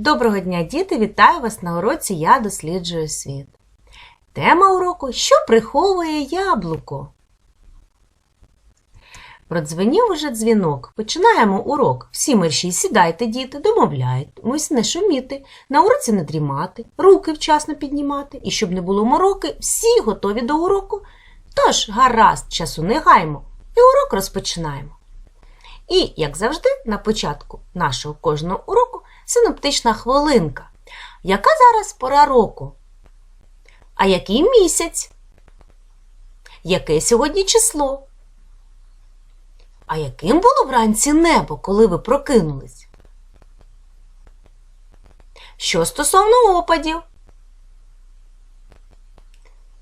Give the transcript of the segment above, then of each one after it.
Доброго дня, діти! Вітаю вас на уроці Я досліджую світ. Тема уроку Що приховує яблуко? Продзвенів уже дзвінок. Починаємо урок. Всі мерщій сідайте, діти, домовляйтесь, не шуміти, на уроці не дрімати, руки вчасно піднімати, і щоб не було мороки, всі готові до уроку. Тож, гаразд, часу не гаймо, і урок розпочинаємо. І, як завжди, на початку нашого кожного уроку синоптична хвилинка. Яка зараз пора року? А який місяць? Яке сьогодні число? А яким було вранці небо, коли ви прокинулись? Що стосовно опадів?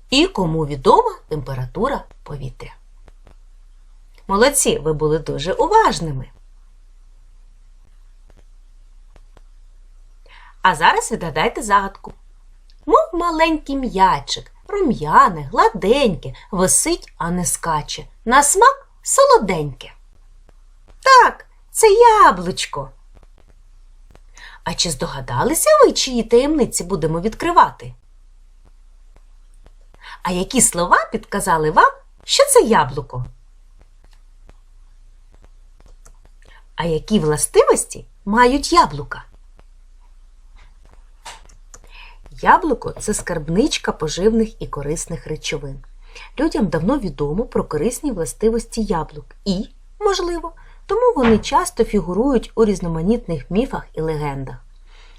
І кому відома температура повітря? Молодці, ви були дуже уважними. А зараз відгадайте загадку. Мов маленький м'ячик, рум'яне, гладеньке, висить, а не скаче. На смак солоденьке. Так, це яблучко. А чи здогадалися ви, чиї таємниці будемо відкривати? А які слова підказали вам, що це яблуко? А які властивості мають яблука? Яблуко це скарбничка поживних і корисних речовин. Людям давно відомо про корисні властивості яблук і, можливо, тому вони часто фігурують у різноманітних міфах і легендах.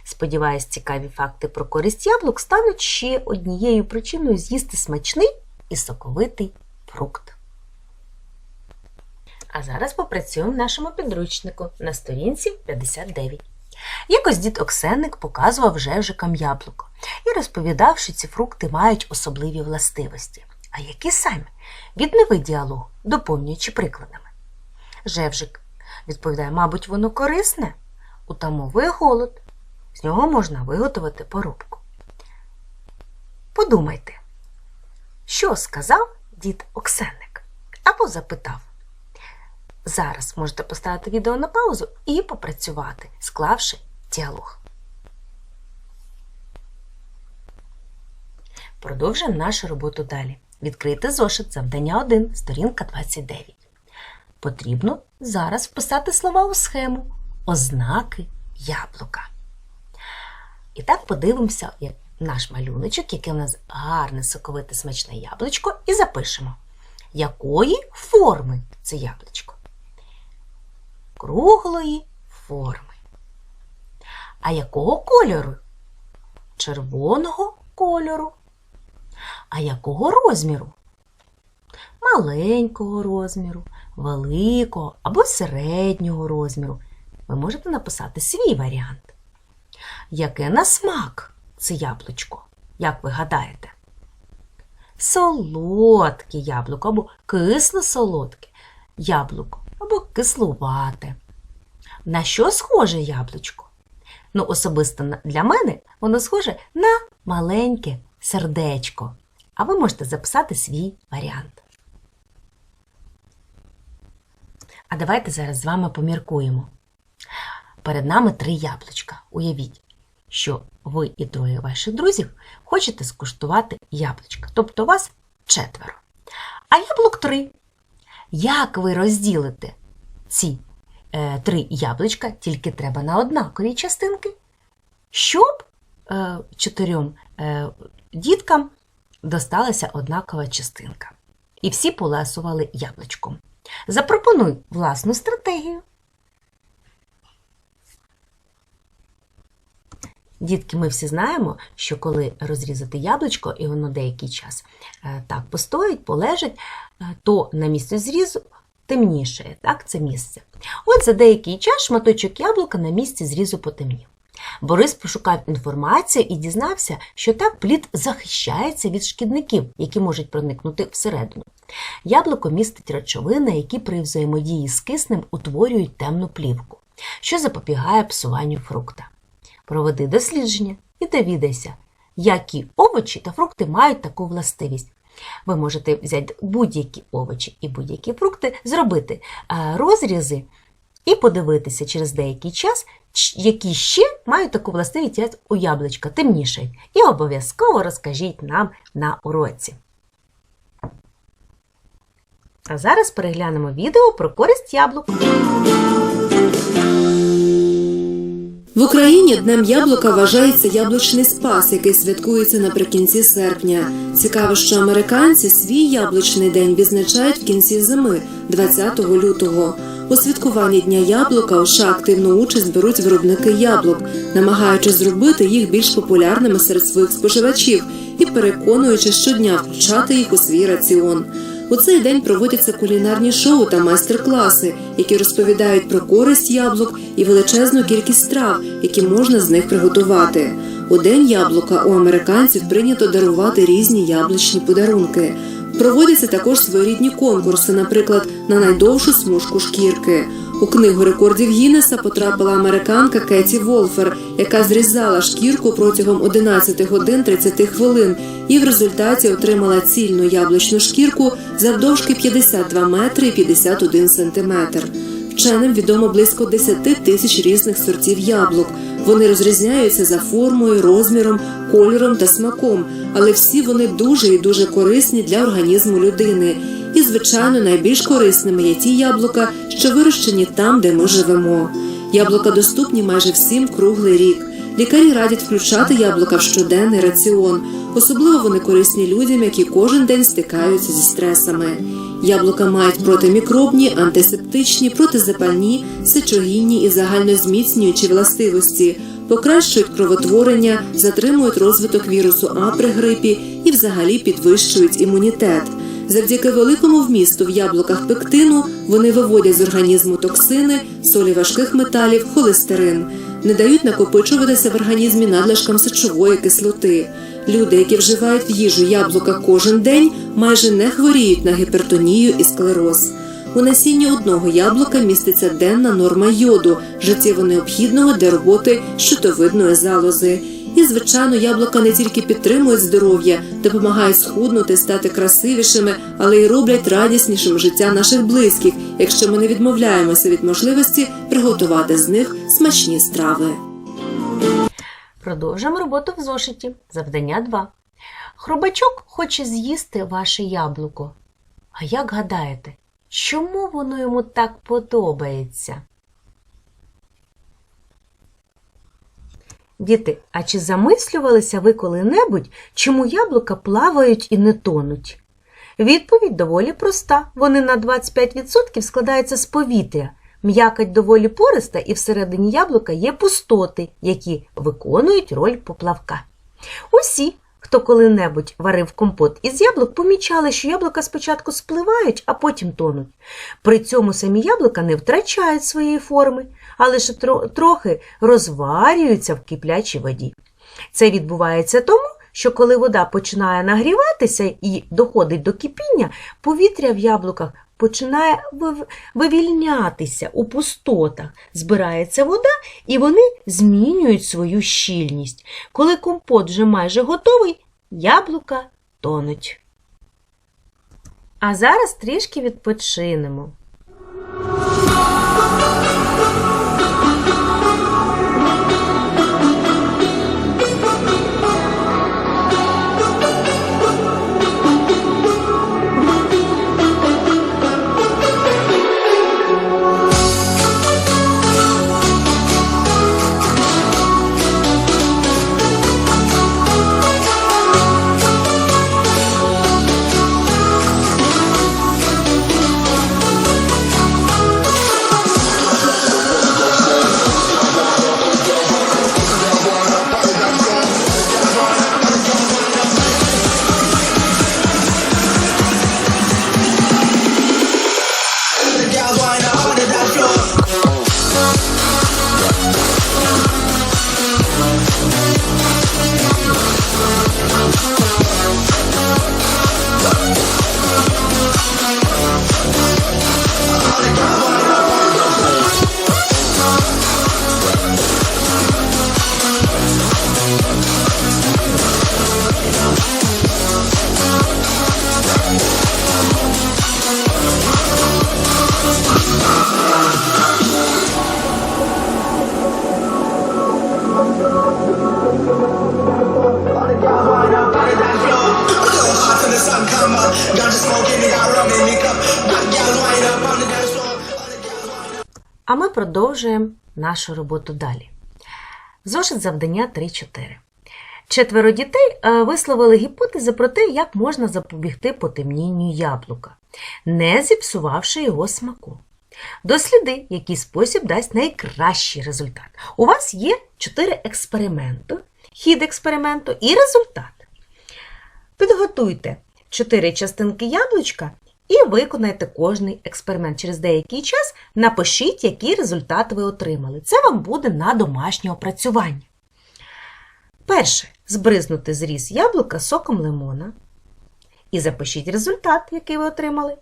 Сподіваюсь, цікаві факти про користь яблук стануть ще однією причиною з'їсти смачний і соковитий фрукт. А зараз попрацюємо в нашому підручнику на сторінці 59. Якось дід Оксенник показував жевжикам яблуко і розповідав, що ці фрукти мають особливі властивості. А які саме? Віднови діалог, доповнюючи прикладами. Жевжик відповідає, мабуть, воно корисне, утамовує голод. З нього можна виготовити порубку. Подумайте, що сказав дід Оксенник? Або запитав. Зараз можете поставити відео на паузу і попрацювати, склавши діалог. Продовжуємо нашу роботу далі. Відкрийте зошит завдання 1, сторінка 29. Потрібно зараз вписати слова у схему ознаки яблука. І так подивимося як наш малюночок, який у нас гарне соковите смачне яблучко, і запишемо, якої форми це яблучко. Круглої форми. А якого кольору? Червоного кольору. А якого розміру? Маленького розміру, великого або середнього розміру. Ви можете написати свій варіант. Яке на смак це яблучко? Як ви гадаєте? Солодке яблуко або кисло-солодке яблуко кислувате. На що схоже яблучко? Ну, особисто для мене воно схоже на маленьке сердечко. А ви можете записати свій варіант. А давайте зараз з вами поміркуємо. Перед нами три яблучка. Уявіть, що ви і троє ваших друзів хочете скуштувати яблучка. Тобто вас четверо. А яблук три. Як ви розділите ці е, три яблучка, тільки треба на однакові частинки, щоб е, чотирьом е, діткам досталася однакова частинка. І всі поласували яблучком. Запропонуй власну стратегію. Дітки, ми всі знаємо, що коли розрізати яблучко, і воно деякий час е, так постоїть, полежить, е, то на місці зрізу темніше, так, це місце. От за деякий час шматочок яблука на місці зрізу потемнів. Борис пошукав інформацію і дізнався, що так плід захищається від шкідників, які можуть проникнути всередину. Яблуко містить речовини, які при взаємодії з киснем утворюють темну плівку, що запобігає псуванню фрукта. Проведи дослідження і довідайся, які овочі та фрукти мають таку властивість. Ви можете взяти будь-які овочі і будь-які фрукти, зробити е, розрізи і подивитися через деякий час, які ще мають таку властивість, у яблучка, темнішають. І обов'язково розкажіть нам на уроці. А зараз переглянемо відео про користь яблук. В Україні днем яблука вважається яблучний спас, який святкується наприкінці серпня. Цікаво, що американці свій яблучний день відзначають в кінці зими, 20 лютого. У святкуванні дня яблука у США активну участь беруть виробники яблук, намагаючись зробити їх більш популярними серед своїх споживачів і переконуючи щодня включати їх у свій раціон. У цей день проводяться кулінарні шоу та майстер-класи, які розповідають про користь яблук і величезну кількість страв, які можна з них приготувати. У день яблука у американців прийнято дарувати різні яблучні подарунки. Проводяться також своєрідні конкурси, наприклад, на найдовшу смужку шкірки. У книгу рекордів Гіннеса потрапила американка Кеті Волфер, яка зрізала шкірку протягом 11 годин 30 хвилин і в результаті отримала цільну яблучну шкірку завдовжки 52 метри і 51 сантиметр. Вченим відомо близько 10 тисяч різних сортів яблук. Вони розрізняються за формою, розміром, кольором та смаком, але всі вони дуже і дуже корисні для організму людини. І, звичайно, найбільш корисними є ті яблука, що вирощені там, де ми живемо. Яблука доступні майже всім круглий рік. Лікарі радять включати яблука в щоденний раціон. Особливо вони корисні людям, які кожен день стикаються зі стресами. Яблука мають протимікробні, антисептичні, протизапальні, сечогінні і загальнозміцнюючі властивості, покращують кровотворення, затримують розвиток вірусу А при грипі і взагалі підвищують імунітет. Завдяки великому вмісту в яблуках пектину вони виводять з організму токсини, солі важких металів, холестерин, не дають накопичуватися в організмі надлишкам сечової кислоти. Люди, які вживають в їжу яблука кожен день, майже не хворіють на гіпертонію і склероз. У насінні одного яблука міститься денна норма йоду, життєво необхідного для роботи щитовидної залози. І, звичайно, яблука не тільки підтримують здоров'я, допомагають схуднути, стати красивішими, але й роблять радіснішим життя наших близьких, якщо ми не відмовляємося від можливості приготувати з них смачні страви. Продовжуємо роботу в зошиті. Завдання 2. Хробачок хоче з'їсти ваше яблуко. А як гадаєте, чому воно йому так подобається? Діти, а чи замислювалися ви коли-небудь, чому яблука плавають і не тонуть? Відповідь доволі проста. Вони на 25% складаються з повітря. М'якоть доволі пориста і всередині яблука є пустоти, які виконують роль поплавка. Усі, хто коли-небудь варив компот із яблук, помічали, що яблука спочатку спливають, а потім тонуть. При цьому самі яблука не втрачають своєї форми, а лише тро- трохи розварюються в киплячій воді. Це відбувається тому, що коли вода починає нагріватися і доходить до кипіння, повітря в яблуках починає вивільнятися у пустотах, збирається вода, і вони змінюють свою щільність. Коли компот вже майже готовий, яблука тонуть. А зараз трішки відпочинемо. А ми продовжуємо нашу роботу далі. Зошит завдання 3-4. Четверо дітей е, висловили гіпотези про те, як можна запобігти потемнінню яблука, не зіпсувавши його смаку. Досліди, який спосіб дасть найкращий результат. У вас є чотири експерименти, хід експерименту і результат. Підготуйте чотири частинки яблучка і виконайте кожний експеримент. Через деякий час напишіть, який результат ви отримали. Це вам буде на домашнє опрацювання. Перше. Збризнути зріз яблука соком лимона. І запишіть результат, який ви отримали.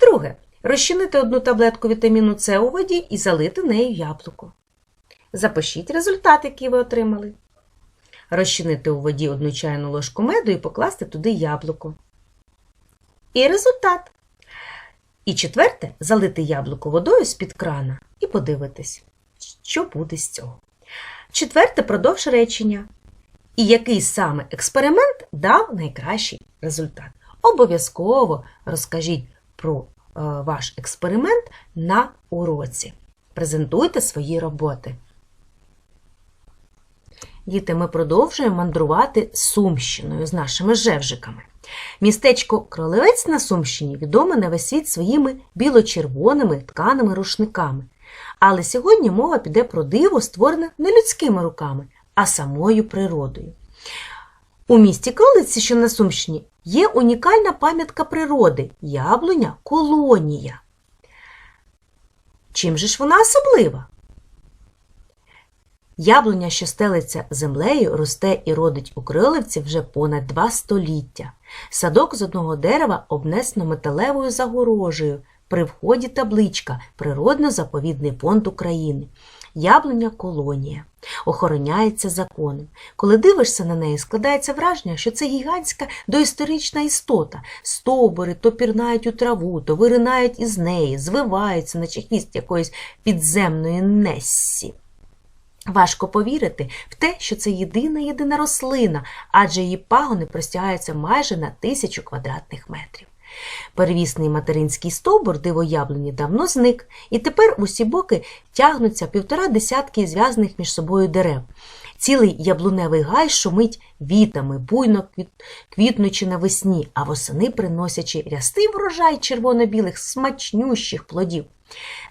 Друге. Розчинити одну таблетку вітаміну С у воді і залити нею яблуко. Запишіть результат, який ви отримали. Розчинити у воді одну чайну ложку меду і покласти туди яблуко. І результат. І четверте залити яблуко водою з-під крана і подивитись, що буде з цього. Четверте продовж речення. І який саме експеримент дав найкращий результат. Обов'язково розкажіть про е, ваш експеримент на уроці. Презентуйте свої роботи. Діти, ми продовжуємо мандрувати Сумщиною з нашими жевжиками. Містечко Кролевець на Сумщині відоме на весь світ своїми біло-червоними тканими рушниками. Але сьогодні мова піде про диво, створене не людськими руками, а самою природою. У місті Кролиці, що на Сумщині, є унікальна пам'ятка природи яблуня колонія. Чим же ж вона особлива? Яблуня, що стелиться землею, росте і родить у Крилівці вже понад два століття. Садок з одного дерева обнесено металевою загорожею. При вході табличка Природно-заповідний фонд України. Яблуня колонія. Охороняється законом. Коли дивишся на неї, складається враження, що це гігантська доісторична істота. Стовбури то пірнають у траву, то виринають із неї, звиваються, наче хвіст якоїсь підземної Нессі. Важко повірити в те, що це єдина єдина рослина, адже її пагони простягаються майже на тисячу квадратних метрів. Первісний материнський стовбур дивояблуні давно зник, і тепер усі боки тягнуться півтора десятки зв'язаних між собою дерев. Цілий яблуневий гай шумить вітами, буйно квітнучи навесні, а восени приносячи рястий врожай червоно-білих смачнющих плодів.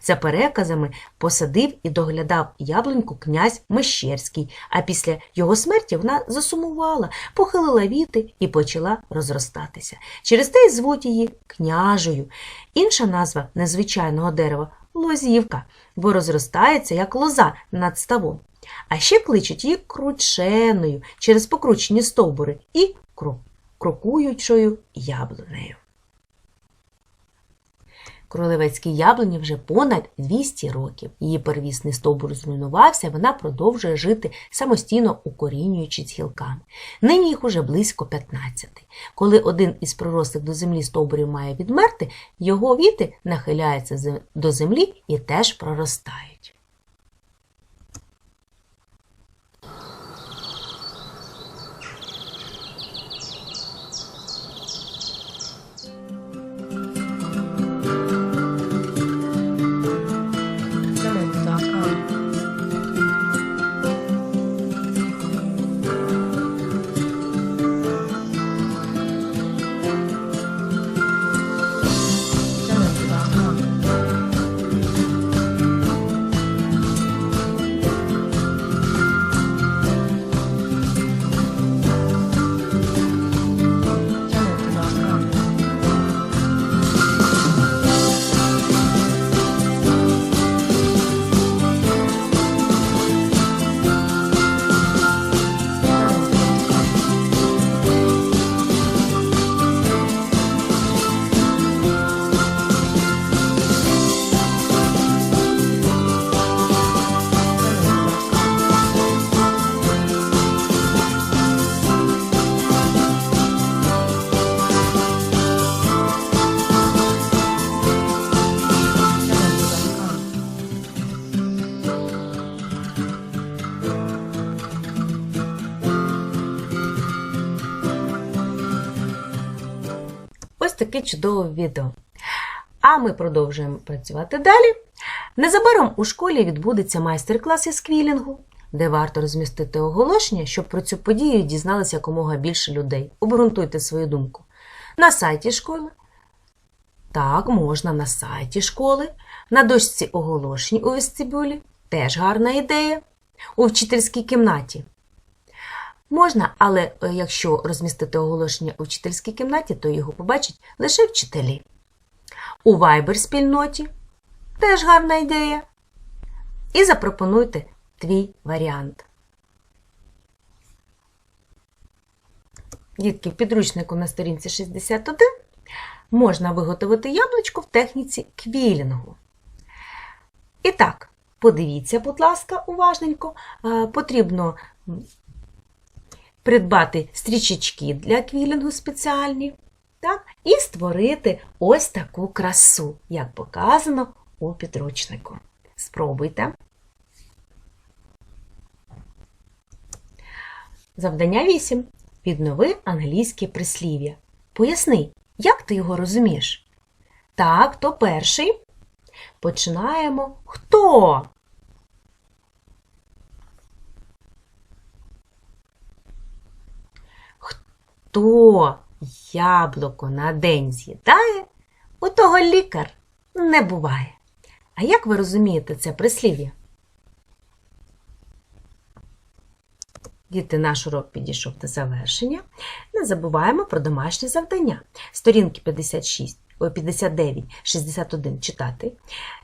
За переказами посадив і доглядав яблуньку князь Мещерський, а після його смерті вона засумувала, похилила віти і почала розростатися. Через те й звуть її княжею. Інша назва незвичайного дерева лозівка, бо розростається як лоза над ставом. А ще кличуть її крученою через покручені стовбури і крокуючою яблунею. Королевецькій яблуні вже понад 200 років. Її первісний стовбур зруйнувався, вона продовжує жити самостійно укорінюючись гілками. Нині їх уже близько 15. Коли один із пророслих до землі стовбурів має відмерти, його віти нахиляються до землі і теж проростають. Таке чудове відео. А ми продовжуємо працювати далі. Незабаром у школі відбудеться майстер-клас із квілінгу, де варто розмістити оголошення, щоб про цю подію дізналися якомога більше людей. Обґрунтуйте свою думку. На сайті школи. Так, можна на сайті школи, на дошці оголошень у вестибюлі. Теж гарна ідея. У вчительській кімнаті. Можна, але е, якщо розмістити оголошення у вчительській кімнаті, то його побачать лише вчителі. У Viber спільноті теж гарна ідея. І запропонуйте твій варіант. Дітки, в підручнику на сторінці 61 можна виготовити яблучко в техніці квілінгу. І так, подивіться, будь ласка, уважненько. Е, Потрібно придбати стрічечки для квілінгу спеціальні так? і створити ось таку красу, як показано у підручнику. Спробуйте. Завдання 8. Віднови англійське прислів'я. Поясни, як ти його розумієш? Так, то перший. Починаємо. Хто? Хто яблуко на день з'їдає, у того лікар не буває. А як ви розумієте це прислів'я? Діти, наш урок підійшов до завершення. Не забуваємо про домашні завдання. Сторінки 56, 59, 61 читати.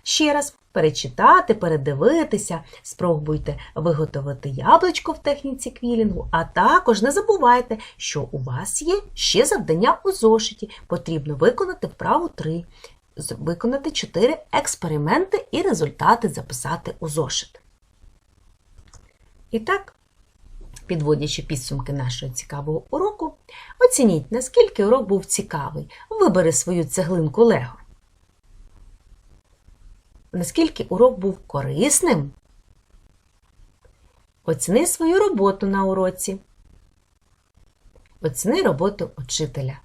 Ще раз перечитати, передивитися, спробуйте виготовити яблучко в техніці квілінгу, а також не забувайте, що у вас є ще завдання у зошиті. Потрібно виконати вправу 3, виконати 4 експерименти і результати записати у зошит. І так, Підводячи підсумки нашого цікавого уроку, оцініть, наскільки урок був цікавий. Вибери свою цеглинку Лего. Наскільки урок був корисним? Оціни свою роботу на уроці. Оціни роботу учителя.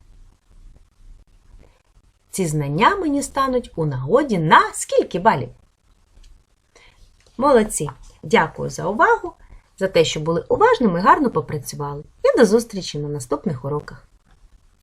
Ці знання мені стануть у нагоді на скільки балів? Молодці! Дякую за увагу! за те, що були уважними і гарно попрацювали. І до зустрічі на наступних уроках.